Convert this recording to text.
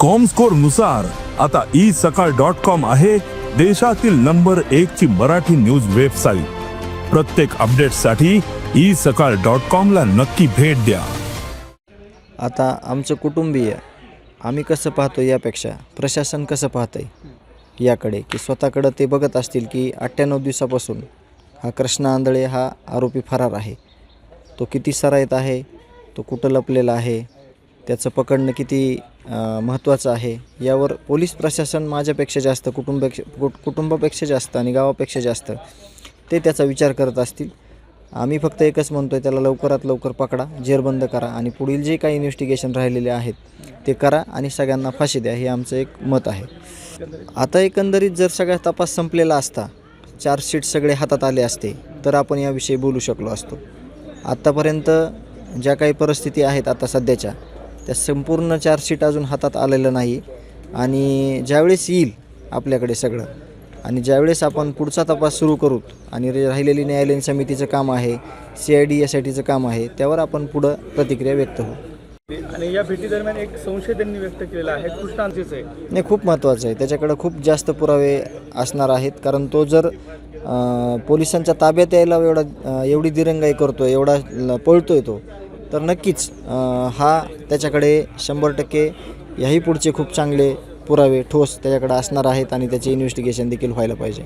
कॉमस्कोरनुसार आता ई सकाळ dot com आहे देशातील नंबर एक ची मराठी न्यूज वेबसाईट प्रत्येक अपडेटसाठी ई सकाळ डॉट कॉम ला नक्की भेट द्या. आता आमचं कुटुंबीय आम्ही कसं पाहतो यापेक्षा प्रशासन कसं पाहतंय? याकडे की स्वतःकडं ते बघत असतील की अठ्ठ्याण्णव दिवसापासून हा कृष्णा आंधळे हा आरोपी फरार आहे. तो किती सराईत आहे? तो कुठं लपलेला आहे? त्याचं पकडणं किती महत्त्वाचं आहे यावर पोलीस प्रशासन माझ्यापेक्षा जास्त कुटुंबपेक्षा कुट- कुटुंबापेक्षा जास्त आणि गावापेक्षा जास्त ते त्याचा विचार करत असतील. आम्ही फक्त एकच म्हणतो आहे त्याला लवकरात लवकर पकडा जेरबंद करा आणि पुढील जे काही इन्व्हेस्टिगेशन राहिलेले आहेत ते करा आणि सगळ्यांना फाशी द्या हे आमचं एक मत आहे. आता एकंदरीत जर सगळा तपास संपलेला असता चार्जशीट सगळे हातात आले असते तर आपण याविषयी बोलू शकलो असतो. आत्तापर्यंत ज्या काही परिस्थिती आहेत आता सध्याच्या त्या संपूर्ण चार्जशीट अजून हातात आलेलं नाही. आणि ज्यावेळेस येईल आपल्याकडे सगळं आणि ज्यावेळेस आपण पुढचा तपास सुरू करू आणि राहिलेली न्यायालयीन समितीचं काम आहे C I D S I टीचं काम आहे त्यावर आपण पुढं प्रतिक्रिया व्यक्त होऊ. आणि या भेटीदरम्यान एक संशय त्यांनी व्यक्त केलेला आहे कृष्णांचीच आहे. नाही खूप महत्त्वाचं आहे. त्याच्याकडं खूप जास्त पुरावे असणार आहेत कारण तो जर पोलिसांच्या ताब्यात यायला एवढा एवढी दिरंगाई करतो आहे एवढा ल- पळतोय तो तर नक्कीच हा त्याच्याकडे शंभर टक्के याही पुढचे खूप चांगले पुरावे ठोस त्याच्याकडे असणार आहेत आणि त्याचे इन्व्हेस्टिगेशन देखील व्हायला पाहिजे.